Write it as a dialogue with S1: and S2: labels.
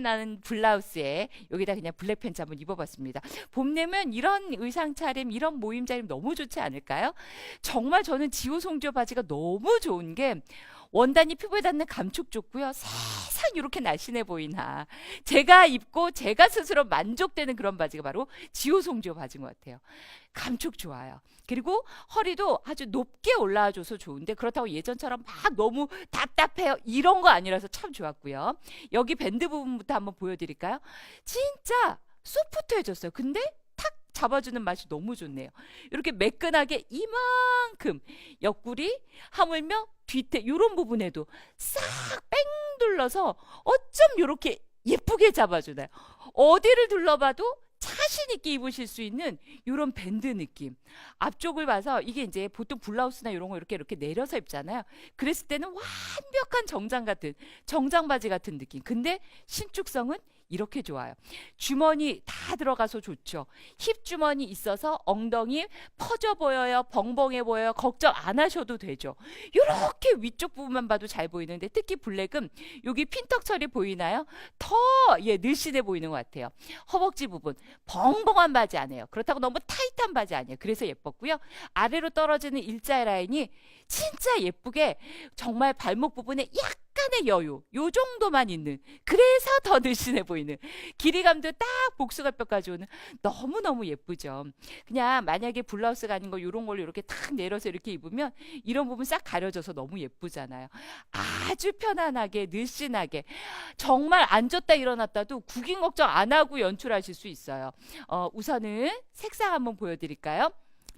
S1: 나는 블라우스에 여기다 그냥 블랙 팬츠 한번 입어봤습니다. 봄 되면 이런 의상 차림, 이런 모임 자림 너무 좋지 않을까요? 정말 저는 지호 송조 바지가 너무 좋은 게 원단이 피부에 닿는 감촉 좋고요. 세상 이렇게 날씬해 보이나. 제가 입고 제가 스스로 만족되는 그런 바지가 바로 송조 바지인 것 같아요. 감촉 좋아요. 그리고 허리도 아주 높게 올라와줘서 좋은데 그렇다고 예전처럼 막 너무 답답해요. 이런 거 아니라서 참 좋았고요. 여기 밴드 부분부터 한번 보여드릴까요? 진짜 소프트해졌어요. 근데 탁 잡아주는 맛이 너무 좋네요. 이렇게 매끈하게 이만큼 옆구리, 하물며 뒤태 이런 부분에도 싹 뺑 둘러서 어쩜 이렇게 예쁘게 잡아주나요? 어디를 둘러봐도 자신 있게 입으실 수 있는 이런 밴드 느낌. 앞쪽을 봐서 이게 이제 보통 블라우스나 이런 거 이렇게 이렇게 내려서 입잖아요. 그랬을 때는 완벽한 정장 같은 정장 바지 같은 느낌. 근데 신축성은 이렇게 좋아요. 주머니 다 들어가서 좋죠. 힙 주머니 있어서 엉덩이 퍼져 보여요. 벙벙해 보여요. 걱정 안 하셔도 되죠. 이렇게 위쪽 부분만 봐도 잘 보이는데 특히 블랙은 여기 핀턱 처리 보이나요? 더 예, 늘씬해 보이는 것 같아요. 허벅지 부분 벙벙한 바지 아니에요. 그렇다고 너무 타이트한 바지 아니에요. 그래서 예뻤고요. 아래로 떨어지는 일자 라인이 진짜 예쁘게 정말 발목 부분에 약간의 여유 요 정도만 있는 그래서 더 늘씬해 보이는 길이감도 딱 복숭아뼈까지 오는 너무너무 예쁘죠. 그냥 만약에 블라우스가 아닌 거 요런 걸로 이렇게 탁 내려서 이렇게 입으면 이런 부분 싹 가려져서 너무 예쁘잖아요. 아주 편안하게 늘씬하게 정말 앉았다 일어났다도 구긴 걱정 안 하고 연출하실 수 있어요. 어, 우선은 색상 한번 보여드릴까요?